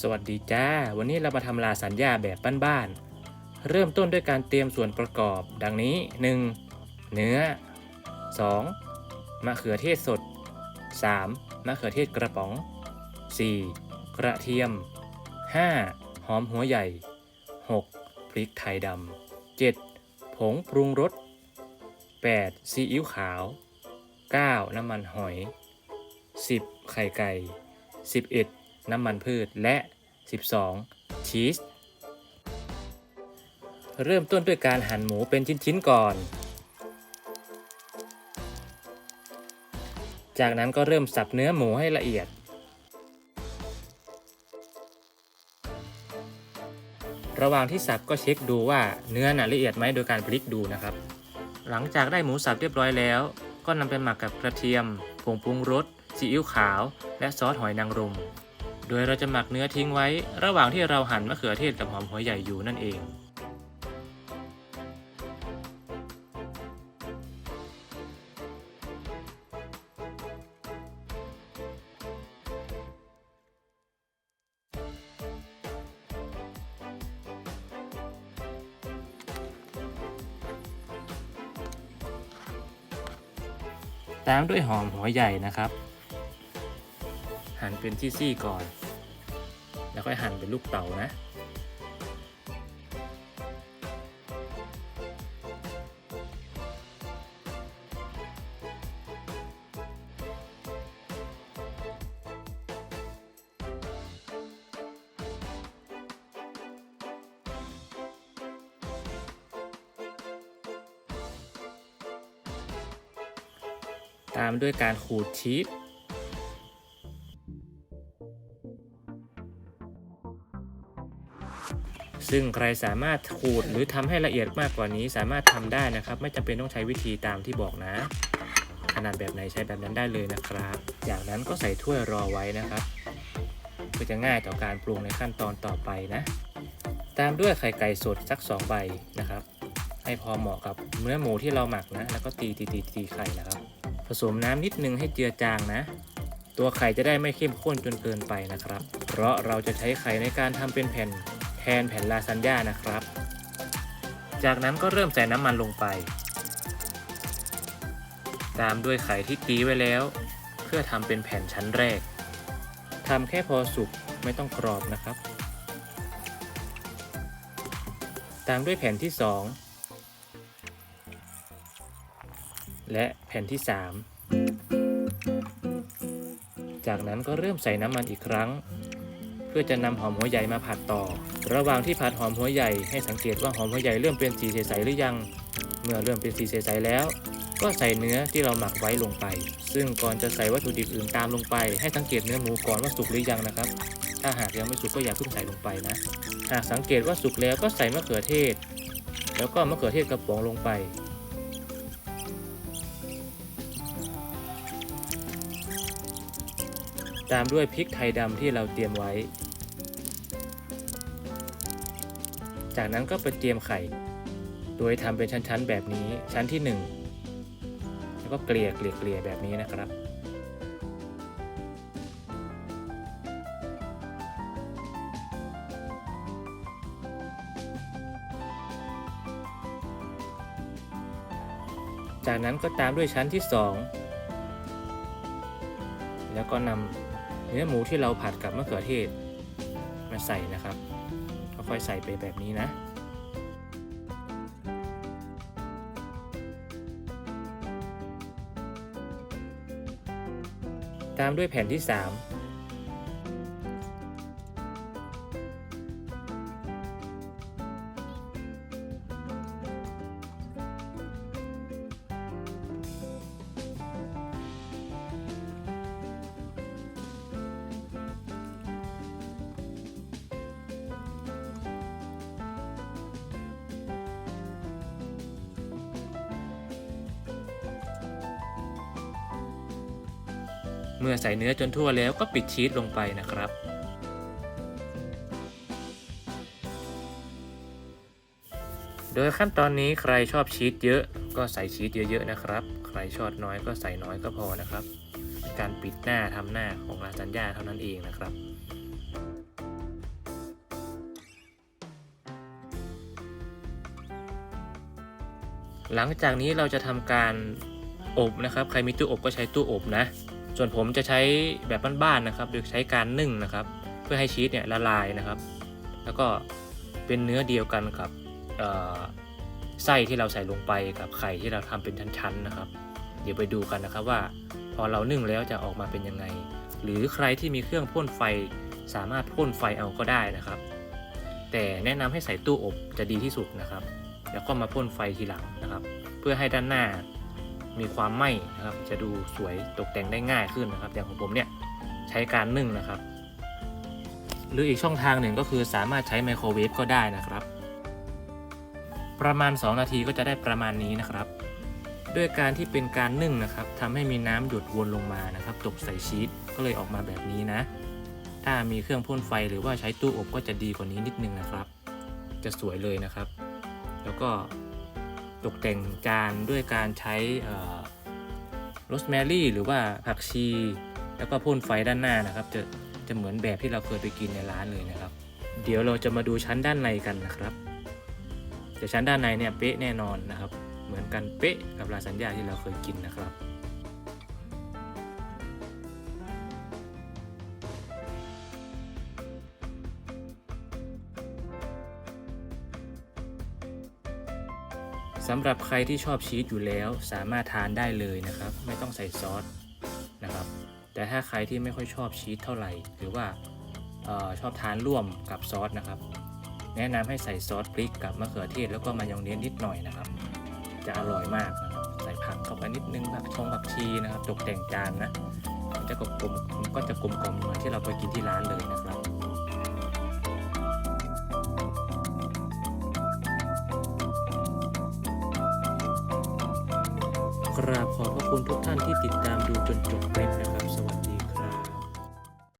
สวัสดีจ้า วันนี้เรามาทำลาสัญญาแบบบ้านๆ เริ่มต้นด้วยการเตรียมส่วนประกอบ ดังนี้ 1. เนื้อ 2. มะเขือเทศสด 3. มะเขือเทศกระป๋อง 4. กระเทียม 5. หอมหัวใหญ่ 6. พริกไทยดำ 7. ผงปรุงรส 8. ซีอิ๊วขาว 9. น้ำมันหอย 10. ไข่ไก่ 11. น้ำมันพืชและ 12. ชีสเริ่มต้นด้วยการหั่นหมูเป็นชิ้นๆก่อน จากนั้นก็เริ่มสับเนื้อหมูให้ละเอียด ระหว่างที่สับก็เช็คดูว่าเนื้อน่ะละเอียดไหมโดยการพลิกดูนะครับ หลังจากได้หมูสับเรียบร้อยแล้ว ก็นำไปหมักกับกระเทียมผงปรุงรสซีอิ๊วขาว และซอสหอยนางรม โดยเราจะหมักเนื้อทิ้งไว้ ระหว่างที่เราหั่นมะเขือเทศกับหอมหัวใหญ่อยู่นั่นเองตามด้วยหอมหัวใหญ่นะครับ หั่นเป็นซี่ๆก่อน แล้วค่อยหั่นเป็นลูกเต๋านะตามด้วยการขูดชีส ซึ่งใครสามารถขูดหรือทำให้ละเอียดมากกว่านี้สามารถทำได้นะครับ ไม่จำเป็นต้องใช้วิธีตามที่บอกนะ ขนาดแบบไหนใช้แบบนั้นได้เลยนะครับ จากนั้นก็ใส่ถ้วยรอไว้นะครับเพื่อจะง่ายต่อการปรุงในขั้นตอนต่อไปนะ ตามด้วยไข่ไก่สดสัก 2 ใบนะครับ ให้พอเหมาะกับเนื้อหมูที่เราหมักนะ แล้วก็ตีตีตีตีไข่นะครับ ผสมน้ำนิดนึงให้เจือจางนะตัวไข่จะได้ไม่เข้มข้นจนเกินไปนะครับ เพราะเราจะใช้ไข่ในการทำเป็นแผ่น แทนแผ่นลาซานญ่านะครับ จากนั้นก็เริ่มใส่น้ำมันลงไป ตามด้วยไข่ที่ตีไว้แล้ว เพื่อทำเป็นแผ่นชั้นแรกทำแค่พอสุกไม่ต้องกรอบนะครับ ตามด้วยแผ่นที่ 2 และแผ่นที่ 3 จากนั้นก็เริ่มใส่น้ำมันอีกครั้ง เพื่อจะนำหอมหัวใหญ่มาผัดต่อ ระหว่างที่ผัดหอมหัวใหญ่ให้สังเกตว่าหอมหัวใหญ่เริ่มเป็นสีใสๆหรือยัง เมื่อเริ่มเป็นสีใสๆแล้ว ก็ใส่เนื้อที่เราหมักไว้ลงไป ซึ่งก่อนจะใส่วัตถุดิบอื่นตามลงไป ให้สังเกตเนื้อหมูก่อนว่าสุกหรือยังนะครับ ถ้าหากยังไม่สุกก็อย่าเพิ่งใส่ลงไปนะ หากสังเกตว่าสุกแล้วก็ใส่มะเขือเทศ แล้วก็มะเขือเทศกระป๋องลงไปตามด้วยพริกไทยดำที่เราเตรียมไว้ จากนั้นก็ไปเตรียมไข่ โดยทำเป็นชั้นๆ แบบนี้ ชั้นที่ 1 แล้วก็เกลี่ยเกลี่ยเกลี่ยแบบนี้นะครับจากนั้นก็ตามด้วยชั้นที่ 2 แล้วก็นำเนื้อหมูที่เราผัดกับมะเขือเทศมาใส่นะครับ ค่อยใส่ไปแบบนี้นะตามด้วยแผ่นที่ 3 เมื่อใส่เนื้อจนทั่วแล้วก็ปิดชีสลงไปนะครับ โดยขั้นตอนนี้ใครชอบชีสเยอะก็ใส่ชีสเยอะๆนะครับ ใครชอบน้อยก็ใส่น้อยก็พอนะครับ การปิดหน้าทำหน้าของลาซานญ่าเท่านั้นเองนะครับหลังจากนี้เราจะทำการอบนะครับ ใครมีตู้อบก็ใช้ตู้อบนะ ส่วนผมจะใช้แบบบ้านๆนะครับ โดยใช้การนึ่งนะครับ เพื่อให้ชีสเนี่ยละลายนะครับ แล้วก็เป็นเนื้อเดียวกันกับไส้ที่เราใส่ลงไปกับไข่ที่เราทำเป็นชั้นๆนะครับ เดี๋ยวไปดูกันนะครับว่า พอเรานึ่งแล้วจะออกมาเป็นยังไง หรือใครที่มีเครื่องพ่นไฟสามารถพ่นไฟเอาก็ได้นะครับ แต่แนะนำให้ใส่ตู้อบจะดีที่สุดนะครับ แล้วก็มาพ่นไฟทีหลังนะครับ เพื่อให้ด้านหน้า มีความไหม้นะครับ จะดูสวยตกแต่งได้ง่ายขึ้นนะครับ อย่างของผมเนี่ยใช้การนึ่งนะครับ หรืออีกช่องทางหนึ่งก็คือสามารถใช้ไมโครเวฟก็ได้นะครับ ประมาณ 2 นาทีก็จะได้ประมาณนี้นะครับ ด้วยการที่เป็นการนึ่งนะครับทำให้มีน้ำหยดวนลงมานะครับ ตกใส่ชีสก็เลยออกมาแบบนี้นะ ถ้ามีเครื่องพ่นไฟหรือว่าใช้ตู้อบก็จะดีกว่านี้นิดนึงนะครับ จะสวยเลยนะครับ แล้วก็ ตกแต่งจานด้วยการใช้โรสแมรี่หรือว่าผักชี แล้วก็พ่นไฟด้านหน้านะครับ จะจะเหมือนแบบที่เราเคยไปกินในร้านเลยนะครับ เดี๋ยวเราจะมาดูชั้นด้านในกันนะครับแต่ชั้นด้านในเนี่ยเป๊ะแน่นอนนะครับ เหมือนกันเป๊ะกับลาซานญ่าที่เราเคยกินนะครับ สำหรับใครที่ชอบชีสอยู่แล้วสามารถทานได้เลยนะครับ ไม่ต้องใส่ซอสนะครับ แต่ถ้าใครที่ไม่ค่อยชอบชีสเท่าไหร่ หรือว่าออชอบทานร่วมกับซอสนะครับ แนะนำให้ใส่ซอสพริกกับมะเขือเทศแล้วก็มายองเนสนิดหน่อยนะครับ จะอร่อยมากนะครับใส่ผักเข้าไปนิดนึงผักชงผักชีนะครับ ตกแต่งจานนะมันจะกลมๆมันก็จะกลมๆเหมือนที่เราไปกินที่ร้านเลยนะ รับกราบขอบพระคุณทุกท่านที่ติดตามดูจนจบคลิปนะครับสวัสดี